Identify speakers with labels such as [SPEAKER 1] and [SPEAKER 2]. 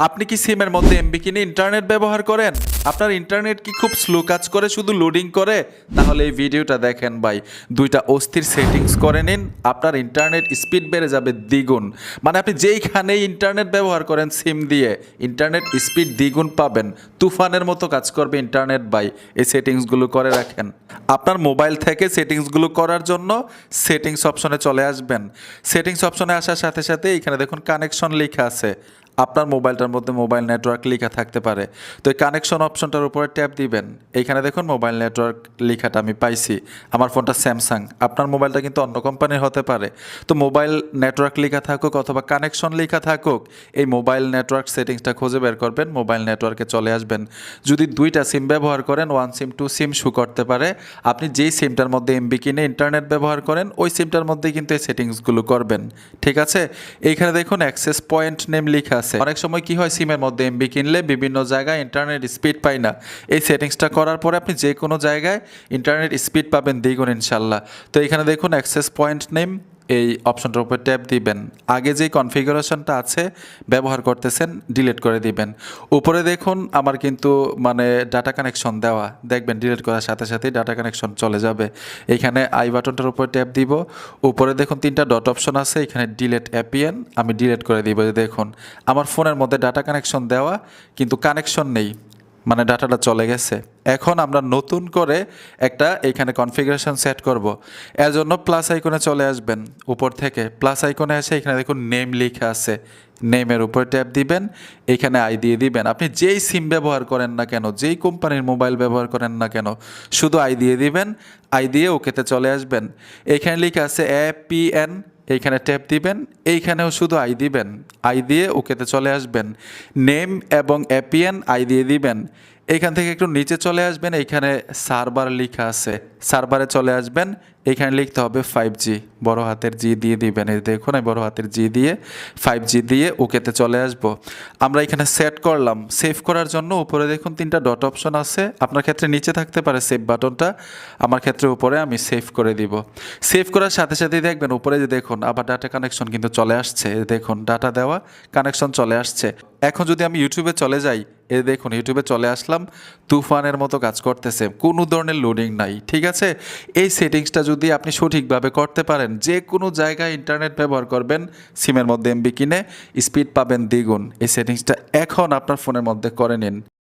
[SPEAKER 1] আপনি কি সিমের মধ্যে এমবি কিনে ইন্টারনেট ব্যবহার করেন? আপনার ইন্টারনেট কি খুব স্লো কাজ করে, শুধু লোডিং করে? তাহলে এই ভিডিওটা দেখেন ভাই, দুইটা অস্থির সেটিংস করে নিন, আপনার ইন্টারনেট স্পিড বেড়ে যাবে দ্বিগুণ। মানে আপনি যেইখানেই ইন্টারনেট ব্যবহার করেন সিম দিয়ে ইন্টারনেট স্পিড দ্বিগুণ পাবেন। তুফানের মতো কাজ করবে ইন্টারনেট বাই এই সেটিংসগুলো করে রাখেন। আপনার মোবাইল থেকে সেটিংসগুলো করার জন্য সেটিংস অপশনে চলে আসবেন। সেটিংস অপশনে আসার সাথে সাথে এখানে দেখুন কানেকশন লেখা আছে। আপনার মোবাইলটার মধ্যে মোবাইল নেটওয়ার্ক লেখা থাকতে পারে। তো এই কানেকশন অপশনটার উপরে ট্যাপ দিবেন। এইখানে দেখুন মোবাইল নেটওয়ার্ক লেখাটা আমি পাইছি। আমার ফোনটা স্যামসাং আপনার মোবাইলটা কিন্তু অন্য কোম্পানির হতে পারে। তো মোবাইল নেটওয়ার্ক লেখা থাকুক অথবা কানেকশন লেখা থাকুক, এই মোবাইল নেটওয়ার্ক সেটিংসটা খুঁজে বের করবেন, মোবাইল নেটওয়ার্কে চলে আসবেন। যদি দুইটা সিম ব্যবহার করেন ওয়ান সিম টু সিম শু করতে পারে। আপনি যেই সিমটার মধ্যে এমবি কিনে ইন্টারনেট ব্যবহার করেন, ওই সিমটার মধ্যেই কিন্তু এই সেটিংসগুলো করবেন। ঠিক আছে? এইখানে দেখুন অ্যাক্সেস পয়েন্ট নেম লেখা আছে। অনেক সময় কি হয় সিমের মধ্যে এমবি কিনলে বিভিন্ন জায়গায় ইন্টারনেট স্পিড পাই না। এই সেটিংসটা করার পরে আপনি যে কোনো জায়গায় ইন্টারনেট স্পিড পাবেন দ্বিগুণ ইনশাল্লাহ। তো এখানে দেখুন অ্যাক্সেস পয়েন্ট নেম এই অপশনটার উপর ট্যাপ দিবেন। আগে যে কনফিগারেশনটা আছে, ব্যবহার করতেছেন ডিলিট করে দিবেন। উপরে দেখুন, আমার কিন্তু মানে ডাটা কানেকশন দেওয়া। দেখবেন ডিলিট করার সাথে সাথেই ডাটা কানেকশন চলে যাবে। এখানে আই বাটনটার উপর ট্যাপ দিব। উপরে দেখুন, তিনটা ডট অপশন আছে। এখানে ডিলেট অ্যাপিএন আমি ডিলেট করে দিব। দেখুন, আমার ফোনের মধ্যে ডাটা কানেকশন দেওয়া, কিন্তু কানেকশন নেই। মানে ডাটাটা চলে গেছে। এখন আমরা নতুন করে একটা এখানে কনফিগারেশন সেট করব। এর জন্য প্লাস আইকনে চলে আসবেন উপর থেকে। প্লাস আইকনে এসে এখানে দেখুন নেম লেখা আছে। নেমের উপর ট্যাপ দিবেন, এখানে আই দিয়ে দিবেন। আপনি যেই সিম ব্যবহার করেন না কেন, যেই কোম্পানির মোবাইল ব্যবহার করেন না কেন, শুধু আই দিয়ে দিবেন আই দিয়ে ওকেতে চলে আসবেন। এখানে লেখা আছে এ পি এন এইখানে ট্যাপ দিবেন, এইখানেও শুধু আই দিবেন। আই দিয়ে ওকেতে চলে আসবেন। নেম এবং অ্যাপিয়ান আই দিয়ে দিবেন। এইখান থেকে একটু নিচে চলে আসবেন, এইখানে সার্ভার লেখা আছে। সার্ভারে চলে আসবেন, এইখানে লিখতে হবে ফাইভ জি বড়ো হাতের জি দিয়ে দিবেন। এই দেখুন, এই বড়ো হাতের জি দিয়ে ফাইভ জি দিয়ে ওকেতে চলে আসব। আমরা এখানে সেট করলাম। সেভ করার জন্য উপরে দেখুন তিনটা ডট অপশন আছে। আপনার ক্ষেত্রে নিচে থাকতে পারে সেভ বাটনটা। আমার ক্ষেত্রে উপরে আমি সেভ করে দিব। সেভ করার সাথে সাথেই দেখবেন উপরে যে দেখুন, আবার ডাটা কানেকশন কিন্তু চলে আসছে। দেখুন ডাটা দেওয়া কানেকশন চলে আসছে। এখন যদি আমি ইউটিউবে চলে যাই এ দেখুন ইউটিউবে চলে আসলাম, তুফানের মতো কাজ করতেছে, কোনো ধরনের লোডিং নাই, ঠিক আছে? এই সেটিংসটা যদি আপনি সঠিকভাবে করতে পারেন, যে কোনো জায়গায় ইন্টারনেট ব্যবহার করবেন সিমের মধ্যে এমবি কিনে স্পিড পাবেন দ্বিগুণ। এই সেটিংসটা এখন আপনার ফোনের মধ্যে করে নিন।